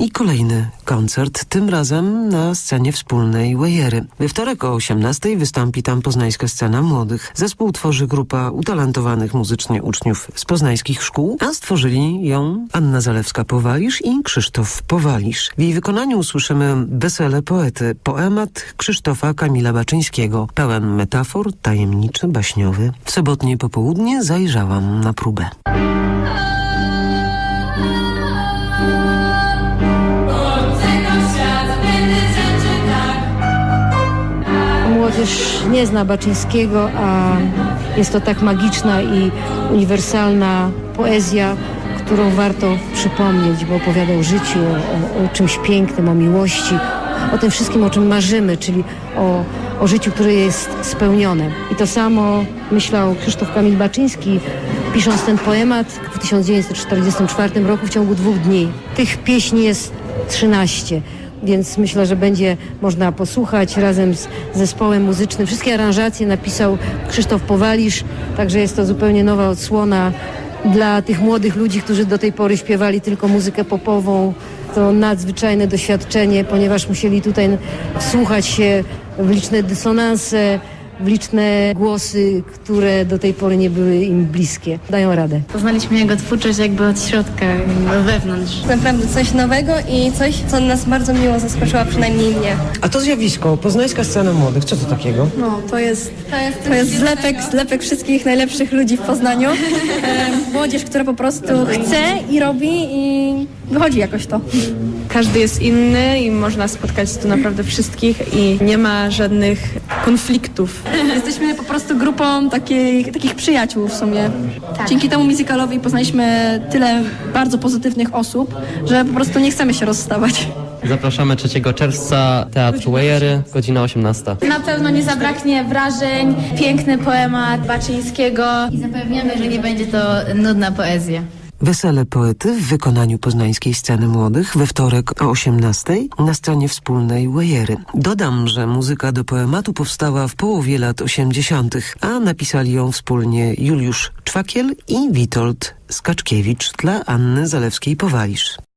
I kolejny koncert, tym razem na scenie wspólnej Wejery. We wtorek o 18 wystąpi tam poznańska scena młodych. Zespół tworzy grupa utalentowanych muzycznie uczniów z poznańskich szkół, a stworzyli ją Anna Zalewska-Powalisz i Krzysztof Powalisz. W jej wykonaniu usłyszymy wesele poety, poemat Krzysztofa Kamila Baczyńskiego, pełen metafor, tajemniczy, baśniowy. W sobotnie popołudnie zajrzałam na próbę. Młodzież nie zna Baczyńskiego, a jest to tak magiczna i uniwersalna poezja, którą warto przypomnieć, bo opowiada o życiu, o, o czymś pięknym, o miłości, o tym wszystkim, o czym marzymy, czyli o, o życiu, które jest spełnione. I to samo myślał Krzysztof Kamil Baczyński, pisząc ten poemat w 1944 roku w ciągu dwóch dni. Tych pieśni jest 13 więc myślę, że będzie można posłuchać razem z zespołem muzycznym. Wszystkie aranżacje napisał Krzysztof Powalisz, także jest to zupełnie nowa odsłona dla tych młodych ludzi, którzy do tej pory śpiewali tylko muzykę popową. To nadzwyczajne doświadczenie, ponieważ musieli tutaj wsłuchać się w liczne dysonanse, liczne głosy, które do tej pory nie były im bliskie. Dają radę. Poznaliśmy jego twórczość jakby od środka, jakby wewnątrz. Naprawdę coś nowego i coś, co nas bardzo miło zaskoczyło, przynajmniej mnie. A to zjawisko, poznańska scena młodych, co to takiego? No, to jest, to jest, zlepek, zlepek wszystkich najlepszych ludzi w Poznaniu. E, młodzież, która po prostu chce i robi i wychodzi jakoś to. Każdy jest inny i można spotkać tu naprawdę wszystkich i nie ma żadnych konfliktów. Jesteśmy po prostu grupą takiej, takich przyjaciół w sumie. Dzięki temu musicalowi poznaliśmy tyle bardzo pozytywnych osób, że po prostu nie chcemy się rozstawać. Zapraszamy 3 czerwca, Teatr Wejery, godzina 18. Na pewno nie zabraknie wrażeń, piękny poemat Baczyńskiego i zapewniamy, że nie będzie to nudna poezja. Wesele poety w wykonaniu poznańskiej sceny młodych we wtorek o 18 na scenie wspólnej Wejery. Dodam, że muzyka do poematu powstała w połowie lat 80., a napisali ją wspólnie Juliusz Czwakiel i Witold Skaczkiewicz dla Anny Zalewskiej-Powalisz.